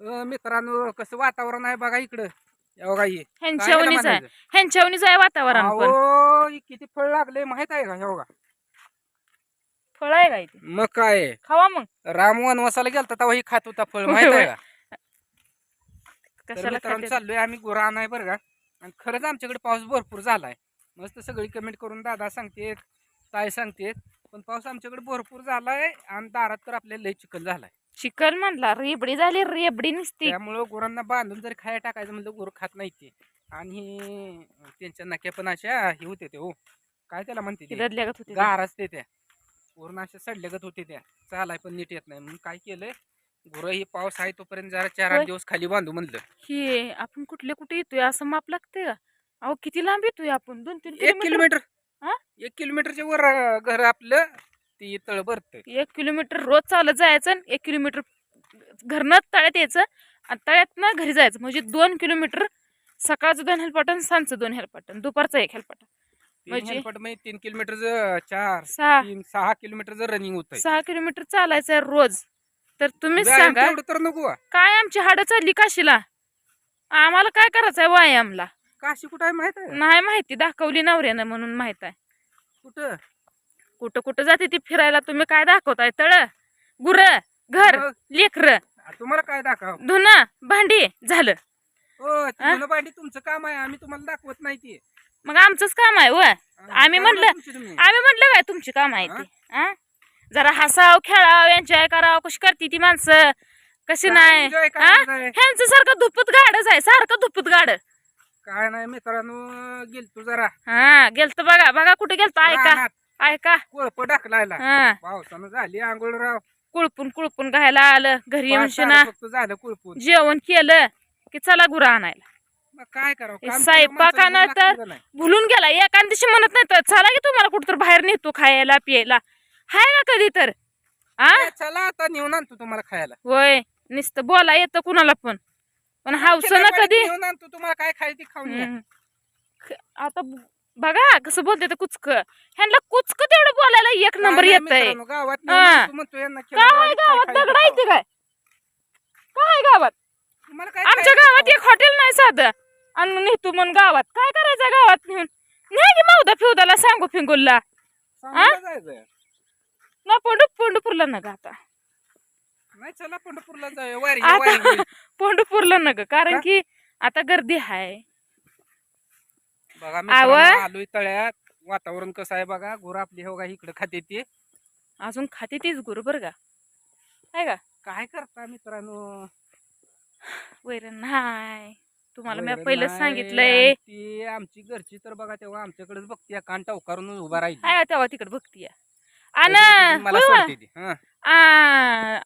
अ, मित्रांनो कसं वातावरण आहे बघा इकडं. या बघा हे. काय आहे म्हणायचं? ह्यांच्यावणीच आहे वातावरण पण. अहो, हे किती फळ लागले माहीत आहे का? हे बघा. फळ आहे का इथे मग काय? आहे? खावा मग. राम वनवासाला गेलता तेव्हा ही खात होता फळ माहीत आहे का? तर कशाला मित्रांनो खाते? चाललोय आम्ही गुरा आणाय बरं का. आणि खरंच आमच्याकडे पाऊस भरपूर झालाय. मस्त सगळी कमेंट करून दादा सांगतेत ताई सांगतेत. पण पाऊस आमच्याकडे भरपूर झालाय आणि दारात तर आपल्याला लय चिखल झालाय. चिकन म्हणला रेबडी झाली रेबडी नुसती. त्यामुळं गुरांना बांधून जर खाया टाकायचं म्हणलं गुरु खात नाही ते. आणि त्यांच्या नक्या पण अशा हे होते ते हो. काय त्याला म्हणते ते? होती गार असते त्या. गुरण अशा सडल्यागत होते त्या. चालाय पण नीट येत नाही. म्हणून काय केलंय? गुरं ही पाऊस आहे तोपर्यंत जरा चार होय. आठ दिवस खाली बांधू म्हणलं. हे आपण कुठले कुठे येतोय असं माप लागते का? अहो किती लांब येतोय आपण? दोन तीन एक किलोमीटर? हा? एक किलोमीटरच्या वर अं, घर आपलं. ती तळ भरत एक किलोमीटर रोज चालत जायचं आणि एक किलोमीटर घरनं तळ्यात यायचं आणि तळ्यातनं घरी जायचं. म्हणजे दोन किलोमीटर सकाळचं दोन हेलपाटन सांजचं दोन हेलपाटन दुपारचं एक हेलपाटन म्हणजे? म्हणजे तीन किलोमीटरचं चार सहा. तीन सहा किलोमीटरचं रनिंग होत सहा किलोमीटर चालायचं रोज. तर तुम्हीच सांगा तर नको. काय आमची हाडं चालली काशीला? आम्हाला काय करायचं आहे व्यायामला? काशी कुठं आहे माहीत आहे? नाही माहिती दाखवली नवऱ्यानं म्हणून माहीत आहे. कुठं? कुठं कुठं जाते ती फिरायला? तुम्ही काय दाखवताय? तळ गुर घर मग? लेकर. तुम्हाला काय दाखव? धुणं भांडी झालं. हो पाहिजे तुमचं काम आहे. आम्ही तुम्हाला दाखवत नाही ते. मग आमचंच काम आहे व. आम्ही म्हणलं-. आम्ही म्हटलं काय तुमची काम आहे ती? आ? जरा हसाव खेळाव एन्जॉय करावं. कशी करते ती माणसं? कशी नाही? enjoy आ? करायचं आहे? ह्यांचं सारखं धुपत गाडच आहे. सारखं धुपत गाड काय नाही मित्रांनो गेलतो जरा. हा गेलत बघा. बघा कुठे गेलत? ऐका. रानात. ऐका कोळप टाकलायला हा. पावसानं झाली आंघोळ राव कुळपून कुळपून घायला आलं घरी येऊन पाच शिना. तारं फक्त झालं कुळपून. जेवण केलं की चला गुरा आणायला. मग काय करावं? हे काम स्वयंपाकानं केलं माणसाला तर- लागतं का नाही? भुलून गेला. एका दिवशी म्हणत नाही तर चला की तुम्हाला कुठं बाहेर नेतो खायला पियाला हाय ना कधी तर? आ? ए, चला आता नेऊन आणतो तुम्हाला खायला. होय नुसतं बोला येतं कुणाला पण. पण हावस ना कधी? नेऊन आणतो तुम्हाला काय खायची खाऊन या. हम्म. ख- आता ब- बघा कसं बोलते ते कुचक. ह्यांना कुचक तेवढं बोलायला एक नंबर येत आहे काय गावात दगड. आहे काय? काय गावात? आमच्या गावात. एक हॉटेल नाही साधं. आणि नेतो म्हणून गावात. काय करायचं गावात नेऊन? नाही की मावदा फिवदाला सांगू फिंगुलला. ना पोंडू पोंडूपूरला नग आता. नाही चला पंढरपूरला जाऊया. आता-. पोंडूपूरला नग. कारण का? की आता गर्दी आहे बघा आव? आलोय तळ्यात. वातावरण कसं आहे बघा? गुर आपली हो का इकडे खाते ते. अजून खाते तीच गुरु बरं का? आहे का? काय करता मित्रांनो? वैरण नाही तुम्हाला मी वैरण पहिलंच नाही, सांगितलंय. ती आमची घरची तर बघा तेव्हा आमच्याकडेच बघते कान टवकारून उभा राहील. आहे तेव्हा तिकडे बघतीय मला आणि सोडते ती. हं. आ,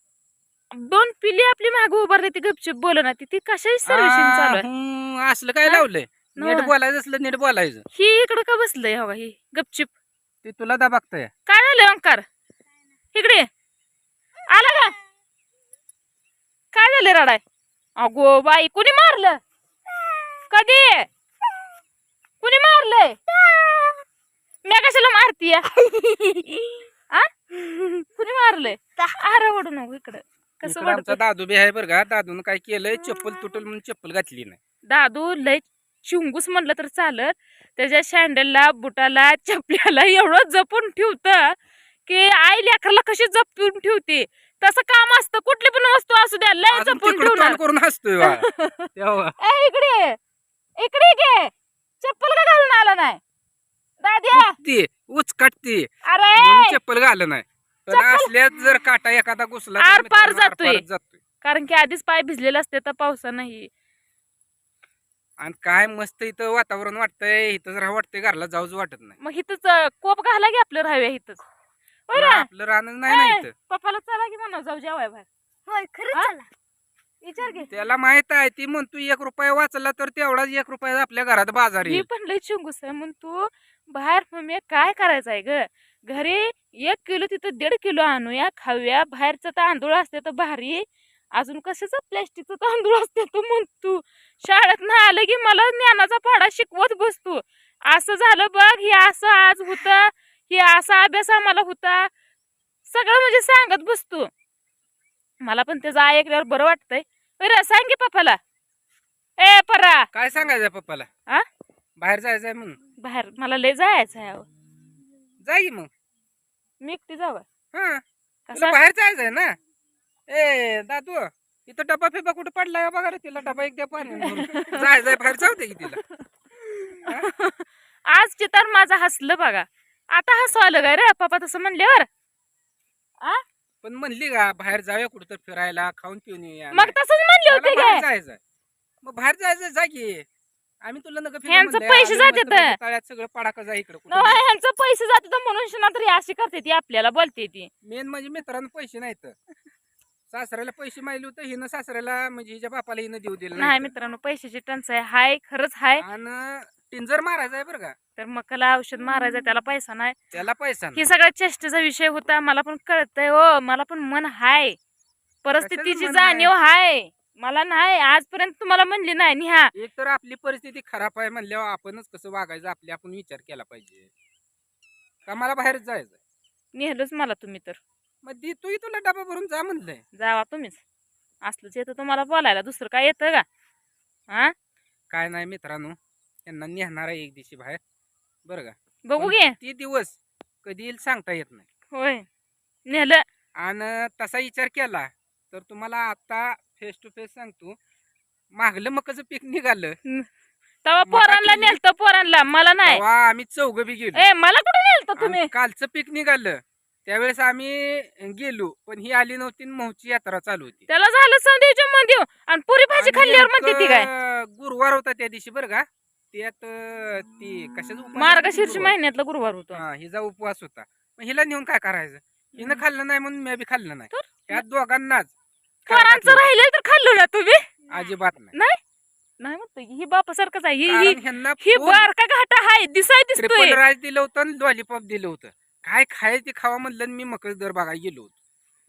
दोन पिली आपली मागे उभारली ती गपचूप बोल ना ती ती कशाची सर्व्हिसिंग चालू आहे? हं, असलं काय? लावलंय? नीट. बोलायचं असलं नीट बोलायचं. ही इकडं का बसलंय हो का ही? गपचूप. ते तुला दाबागतंय काय झालं अंकार? इकडे. आला का? काय झालं रडाय? अगो बाई कुणी मारलं? कधी? कुणी मारलंय? मी कशाला मारतीय? कुणी मारलंय? अरे ओढू नको इकडं. कसं आमचा? दादू बी आहे बरं का. दादून काय केलंय? चप्पल तुटल म्हणून चप्पल घातली नाही. दादू लय चिंगूस म्हणलं तर चालत त्याच्या शँडलला बुटाला चपल्याला एवढं जपून ठेवत की आई लेकराला कशी जपून ठेवते? तसं काम असतं. कुठली पण वस्तू असू द्या लय जपून ठेवणार. तोंड करून इकडे. इकडे घे चप्पल का घालून आला नाही? दाद्या. ती उचकाटती. अरे! चप्पल घाल नाही. असल्यात जर काटा एखादा घुसला जातोय. आरपारच जातोय. कारण की आधीच पाय भिजलेले असते तर पावसा नाही आणि काय मस्त इथं वातावरण वाटतंय इथं जरा वाटतंय घरला जाऊच वाटत नाही. मग हिथंच अं, कोप घाला की आपलं राहाव्या हिथंच होय पण ना आपलं राहणं नाही ना ए, इथं. पप्पाला चला की म्हणा जाऊ जेवाय बाहेर. होय खरंच हा? चला. विचार घे. त्याला माहीत आहे ती म्हणतो एक रुपया वाचला तर तेवढाच एक रुपया आपल्या घरात बाजार. मी येईल पण लय चिंगूस आहे म्हणून तू बाहेर मम्मी काय करायचं आहे ग? घरी एक किलो तिथं दीड किलो आणूया खाऊया. बाहेरचं तांदूळ असते तर भारी. अजून कशाचं प्लॅस्टिकचं तांदूळ असते तू शाळेत ना आलं की मला ज्ञानाचा पाडा शिकवत बसतो. असं झालं बघ हे असं आज होतं हे असा अभ्यास आम्हाला होता. सगळं म्हणजे सांगत बसतो. मला पण त्याचं ऐकल्यावर बरं वाटतंय. बरं सांग की पप्पाला. ए परा. काय सांगायचं पप्पाला? आ? बाहेर जायचंय म्हणून. बाहेर. मला लय जायचं आहे अहो. जा की मग. मी एकटी जावं. हा. तुला कसं बाहेर जायचंय ना? ए दादू इथं डबा फिबा कुठं पडलाय बघा रे तिला? डबा एक द्या पाणी जायचंय बाहेर जाऊ दे की तिला आज चितार माझा हसलं बघा. आता हसू आलं काय रे? पप्पा तसं म्हणल्यावर. आ? पण म्हणली का बाहेर जाऊया कुठं तर फिरायला खाऊन पिऊन येऊया मग तसंच म्हणले मला होते बाहेर काय? जायचंय. मग बाहेर जायचं जा की. आम्ही तुला नका ह्यांचं म्हणलंय. पैसे जातात. मस्तपैकी तळ्यात सगळं पडाका जा इकडे नवा ह्यांचं पैसे जाते तर म्हणून शिना तरी अशी करते ती आपल्याला बोलते ती. मेन म्हणजे मित्रांनो पैसे नाहीत. सासऱ्याला पैसे माहिली होतं हिनं सासऱ्याला म्हणजे हिच्या बापाला हिनं देऊ दिलं नाही मित्रांनो पैशाची टंचाई हाय खरंच हाय. आणि टिंजर मारायचा आहे बरं का. तर मकाला औषध मारायचं त्याला पैसा नाही. त्याला पैसा नाही. ही सगळ्या चेष्टेचा विषय होता मला पण कळतंय हो मला पण मन हाय. परिस्थितीची मन जाणीव हाय. मला नाही आजपर्यंत तुम्हाला म्हणली नाही निहा एक तर आपली परिस्थिती खराब आहे म्हणल्यावर आपणच कसं वागायचं आपले आपण विचार केला पाहिजे. का मला बाहेरच जायचं नेहलंच मला तुम्ही तर. मग दी तू तुला डबा भरून जा म्हणलंय. जावा तुम्हीच. असलंच येतं तुम्हाला बोलायला दुसरं काय येतं का? हा? काय नाही मित्रांनो यांना नेहणार आहे एक दिवशी बाहेर. बरं का? बघू घे. ती दिवस कधी येईल सांगता येत नाही. होय. नेहलं आणि तसा विचार केला तर तुम्हाला आता फेस टू फेस सांगतो मागलं मकाचं पीक निघालं. तेव्हा मका पोरांना केली. नेलतं पोरांना मला नाही. तेव्हा आम्ही चौघ बी गेलो. ए मला कुठे नेलतं तुम्ही? आणि कालचं पीक निघालं. त्यावेळेस आम्ही गेलो पण ही आली नव्हती आणि मोहची यात्रा चालू होती. त्याला झालं संदेश देऊ. आणि पुरी भाजी आणि खाल्ल्यावर म्हणते ती काय? गुरुवार होता त्या दिवशी बरं का? त्यात अं, ती कशाचा? मार्गशीर्ष. महिन्यातला गुरुवार होतो. हा हिचा उपवास होता. मग हिला नेऊन काय करायचं? हिनं खाल्लं नाही म्हणून मी बी खाल्लं नाही. तर? त्या दोघांनाच खायला पोरांचं घातलं. राहिलं तर खाल्लं ना तुम्ही? अजिबात नाही. नाही? नाही म्हणतो ही बापासारखंच आहे. ही ही ह्यांना ही फुल बारका घाटा हाय दिसाय ट्रिपल दिसतोय. राईस दिलं होतं आणि लॉलीपॉप दिलं होतं. काय खायचं ते खावा म्हणलं मी मकर दर बघायला गेलो होतो.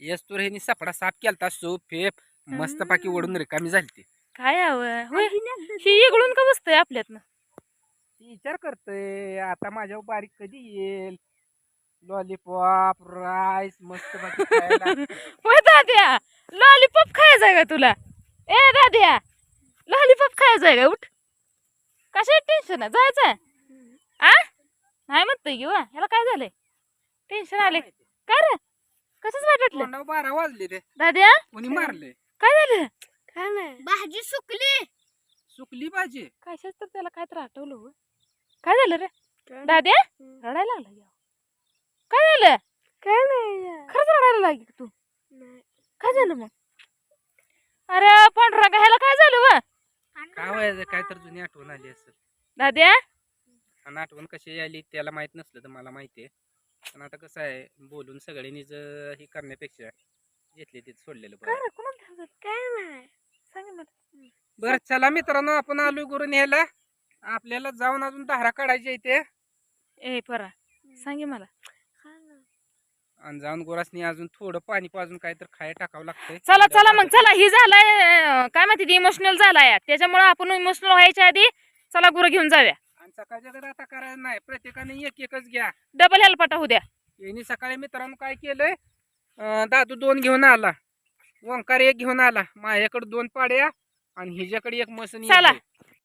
येस तर ह्यांनी सपडा साफ केलता सोप फेप मस्त पाकी ओढून रिकामी झाली ती. काय हवं? होय. ही इकडून का बसतंय आपल्यातनं? ती विचार करतोय आता माझ्यावर बारीक कधी येईल? लॉलीपॉप राईस मस्त खायला होय दाद्या लॉलीपॉप खायचंय का तुला? ए दाद्या लॉलीपॉप खायचंय का? उठ. कशा टेन्शन आहे? जायचंय? आ? नाही म्हणतोय की वा ह्याला काय झालंय? टेन्शन आले काय रे? कसंच वाटलं तोंडावर बारा वाजले ते दाद्या? कोणी मारले? काय झालं? काय नाही. भाजी सुकली. सुकली भाजी? कशाच तर त्याला काय तर आठवलं हो काय झालं रे? दाद्या? रडायला लागला. काय झालं? काय नाही खरंच रडायला लागली का तू. काय झालं मग? अरे पण ह्याला काय झालं व? काय व्हायचं? काय तर जुनी आठवण आली असेल. दाद्या? आणि आठवण कशी आली त्याला माहीत नसलं तर मला माहिती आहे. पण आता कसं आहे बोलून सगळ्यांनी जर हे करण्यापेक्षा घेतले ते सोडलेलं काय बरं कोणाला नाही. सांग बरं चला मित्रांनो आपण आलोय गुरु न्यायला. आपल्याला जाऊन अजून धारा काढायची इथे. ए परा सांगे मला. आणि जाऊन गुरासनी अजून थोडं पाणी पाजून काय तर खायला टाकावं लागतंय. चला चला मग चला ही झालाय अं, काय माहिती इमोशनल झालाय. त्याच्यामुळे आपण इमोशनल व्हायच्या आधी चला गुरं घेऊन जाऊया. सकाळच्या घरात आता करायला नाही. प्रत्येकाने एक एकच घ्या. डबल हेल्पाटा होऊ द्या. यांनी सकाळी मित्रांनो काय केलंय? अं, दादू दोन घेऊन आला. ओंकार एक घेऊन आला. माझ्याकडे दोन पाड्या आणि हिच्याकडे एक मसन चला.